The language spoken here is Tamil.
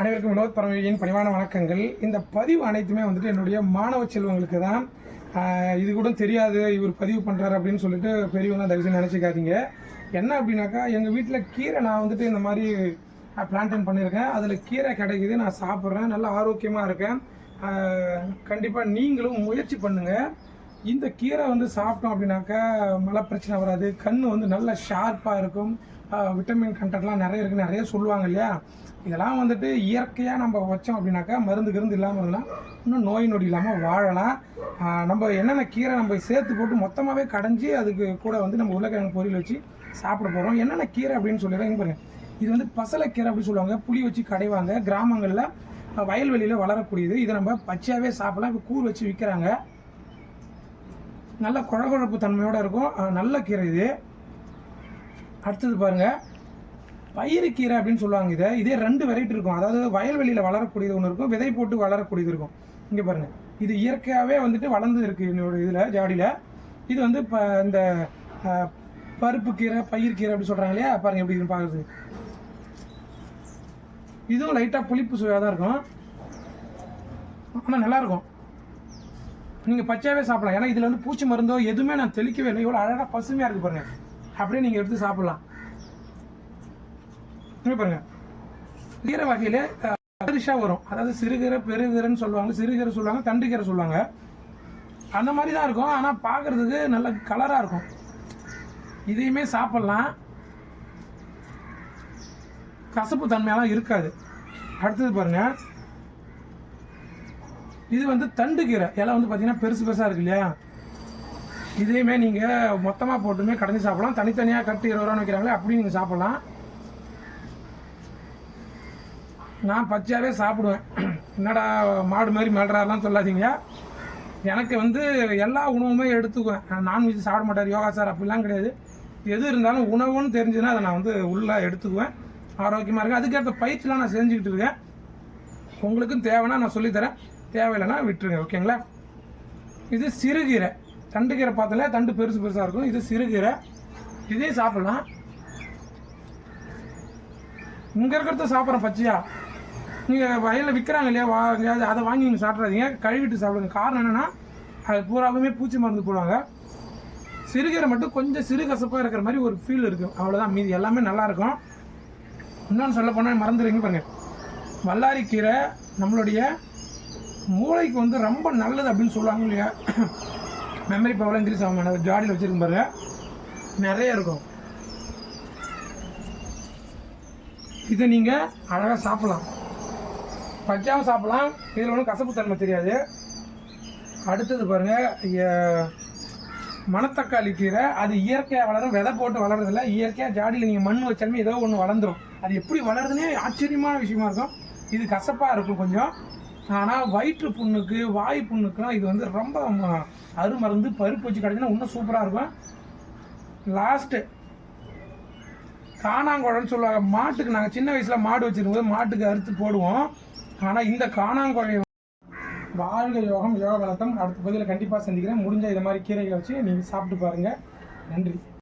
அனைவருக்கும் வினோத் பரமவியின் பணிவான வணக்கங்கள். இந்த பதிவு அனைத்துமே வந்துட்டு என்னுடைய மாணவ செல்வங்களுக்கு தான். இது கூட தெரியாது இவர் பதிவு பண்ணுறாரு அப்படின்னு சொல்லிட்டு பெரியவங்க தயவுசெய்து நினச்சிக்காதீங்க. என்ன அப்படின்னாக்கா எங்கள் வீட்டில் கீரை நான் வந்துட்டு இந்த மாதிரி பிளான்டன் பண்ணியிருக்கேன். அதில் கீரை கிடைக்குது நான் சாப்பிட்றேன். நல்லா ஆரோக்கியமாக இருக்கேன். கண்டிப்பாக நீங்களும் முயற்சி பண்ணுங்கள் இந்த கீரை வந்து சாப்பிட்டோம் அப்படின்னாக்கா மழை பிரச்சனை வராது. கண் வந்து நல்ல ஷார்ப்பாக இருக்கும். விட்டமின் கண்டென்ட்லாம் நிறைய இருக்குது நிறைய சொல்லுவாங்க இல்லையா? இதெல்லாம் வந்துட்டு இயற்கையாக நம்ம வச்சோம் அப்படின்னாக்கா மருந்து கிருந்து இல்லாமல் இருந்தலாம் இன்னும் நோய் நொடி இல்லாமல் வாழலாம். நம்ம என்னென்ன கீரை நம்ம சேர்த்து போட்டு மொத்தமாகவே கடைஞ்சி அதுக்கு கூட வந்து நம்ம உருளைக்கிழங்கு பொரியல் வச்சு சாப்பிட போகிறோம் என்னென்ன கீரை அப்படின்னு சொல்லிடுறேன் இங்கே பாருங்க. இது வந்து பசலைக்கீரை அப்படின்னு சொல்லுவாங்க. புளி வச்சு கடைவாங்க. கிராமங்களில் வயல்வெளியில் வளரக்கூடியது. இதை நம்ம பச்சையாகவே சாப்பிடலாம். இப்போ கூழ் வச்சு விற்கிறாங்க நல்ல குழகுழப்பு தன்மையோட இருக்கும். நல்ல கீரை இது. அடுத்தது பாருங்க. பயிறுக்கீரை அப்படின்னு சொல்லுவாங்க இதை. இதே ரெண்டு வெரைட்டி இருக்கும். அதாவது வயல்வெளியில் வளரக்கூடியது ஒன்று இருக்கும். விதை போட்டு வளரக்கூடியது இருக்கும். இங்கே பாருங்கள் இது இயற்கையாகவே வந்துட்டு வளர்ந்து இருக்கு என்னோட இதில் ஜாடியில். இது வந்து இப்போ இந்த பருப்பு கீரை பயிர்க்கீரை அப்படி சொல்கிறாங்க இல்லையா? பாருங்கள் எப்படி பார்க்குறது இதுவும் லைட்டாக புளிப்பு சுவையாக தான் இருக்கும். ஆனால் நல்லா இருக்கும். நீங்கள் பச்சையாகவே சாப்பிடலாம். ஏன்னா இதில் வந்து பூச்சி மருந்தோ எதுவுமே நான் தெளிக்கவே இல்லை. இவ்வளோ அழகாக பசுமையாக இருக்குது பாருங்க. அப்படியே நீங்கள் எடுத்து சாப்பிட்லாம். பாருங்கள் கீரை வகையில் அரிஷாக வரும். அதாவது சிறுகீரை பெருகீரைன்னு சொல்லுவாங்க. சிறுகீரை சொல்லுவாங்க தண்டுக்கீரை சொல்லுவாங்க. அந்த மாதிரி தான் இருக்கும். ஆனால் பார்க்குறதுக்கு நல்ல கலராக இருக்கும். இதையுமே சாப்பிட்லாம். கசப்பு தன்மையெல்லாம் இருக்காது. அடுத்தது பாருங்கள் இது வந்து தண்டு கீரை. இலை வந்து பார்த்தீங்கன்னா பெருசு பெருசாக இருக்கு இல்லையா? இதையுமே நீங்கள் மொத்தமாக போட்டுமே கடைஞ்சி சாப்பிடலாம். தனித்தனியாக கட்டு இருபது ரூபான்னு வைக்கிறாங்களே அப்படி நீங்கள் சாப்பிடலாம். நான் பச்சையாகவே சாப்பிடுவேன். என்னடா மாடு மாதிரி மெல்றாருலாம் சொல்லாதீங்க. எனக்கு வந்து எல்லா உணவுமே எடுத்துக்குவேன். நான்வெஜ் சாப்பிட மாட்டார் யோகா சார் அப்படிலாம் கிடையாது. எது இருந்தாலும் உணவுன்னு தெரிஞ்சுன்னா அதை நான் வந்து உள்ளே எடுத்துக்குவேன். ஆரோக்கியமாக இருக்கேன் அதுக்கேற்ற பயிற்சிலாம் நான் செஞ்சுக்கிட்டு இருக்கேன். உங்களுக்கும் தேவைன்னா நான் சொல்லித்தரேன். தேவையில்லைன்னா விட்டுருங்க ஓகேங்களா? இது சிறுகீரை தண்டு கீரை தண்டு பெருசு பெருசாக இருக்கும். இது சிறுகீரை இதையும் சாப்பிடலாம். இங்கே இருக்கிறத சாப்பிட்ற பச்சையா? நீங்கள் வயலில் விற்கிறாங்க இல்லையா? வா எங்கேயாவது அதை வாங்கி நீங்கள் சாப்பிட்றாதீங்க கழுவிட்டு சாப்பிடுங்க. காரணம் என்னென்னா அது பூராவுமே பூச்சி மருந்து போடுவாங்க. சிறுகீரை மட்டும் கொஞ்சம் சிறு கசப்பாக இருக்கிற மாதிரி ஒரு ஃபீல் இருக்கும் அவ்வளோதான் மீதி எல்லாமே நல்லாயிருக்கும் இன்னொன்று சொல்ல போனால் மறந்துடுங்க பாருங்கள் வல்லாரிக்கீரை நம்மளுடைய மூளைக்கு வந்து ரொம்ப நல்லது அப்படின்னு சொல்லுவாங்க இல்லையா? மெமரி பவர் இன்க்ரீஸ் ஆகும் ஜாடியில் வச்சுருக்கும் பாருங்க. நிறைய இருக்கும். இதை நீங்கள் அழகாக சாப்பிடலாம். பச்சாவும் சாப்பிடலாம். இதில் ஒன்றும் கசப்பு தன்மை தெரியாது. அடுத்தது பாருங்கள் மணத்தக்காளி கீரை அது இயற்கையாக வளரும். விதை போட்டு வளர்றதில்ல இயற்கையாக ஜாடியில் நீங்கள் மண் வச்சாலுமே ஏதோ ஒன்று வளர்ந்துடும் அது எப்படி வளருதுன்னே ஆச்சரியமான விஷயமா இருக்கும். இது கசப்பாக இருக்கும் கொஞ்சம். ஆனால் வயிற்று புண்ணுக்கு வாய் புண்ணுக்குலாம் இது வந்து ரொம்ப அருமருந்து பருப்பு வச்சு கிடைச்சுன்னா இன்னும் சூப்பராக இருக்கும். லாஸ்ட்டு காணாங்குழல்னு சொல்லுவாங்க. மாட்டுக்கு நாங்கள் சின்ன வயசில் மாடு வச்சிருக்கும்போது மாட்டுக்கு அறுத்து போடுவோம். ஆனால் இந்த காணாங்குழை வாழ்க யோகம் யோக வளர்த்தம் அடுத்த பகுதியில் கண்டிப்பாக சந்திக்கிறேன். முடிஞ்ச இதை மாதிரி கீரைகளை வச்சு நீங்கள் சாப்பிட்டு பாருங்கள் நன்றி.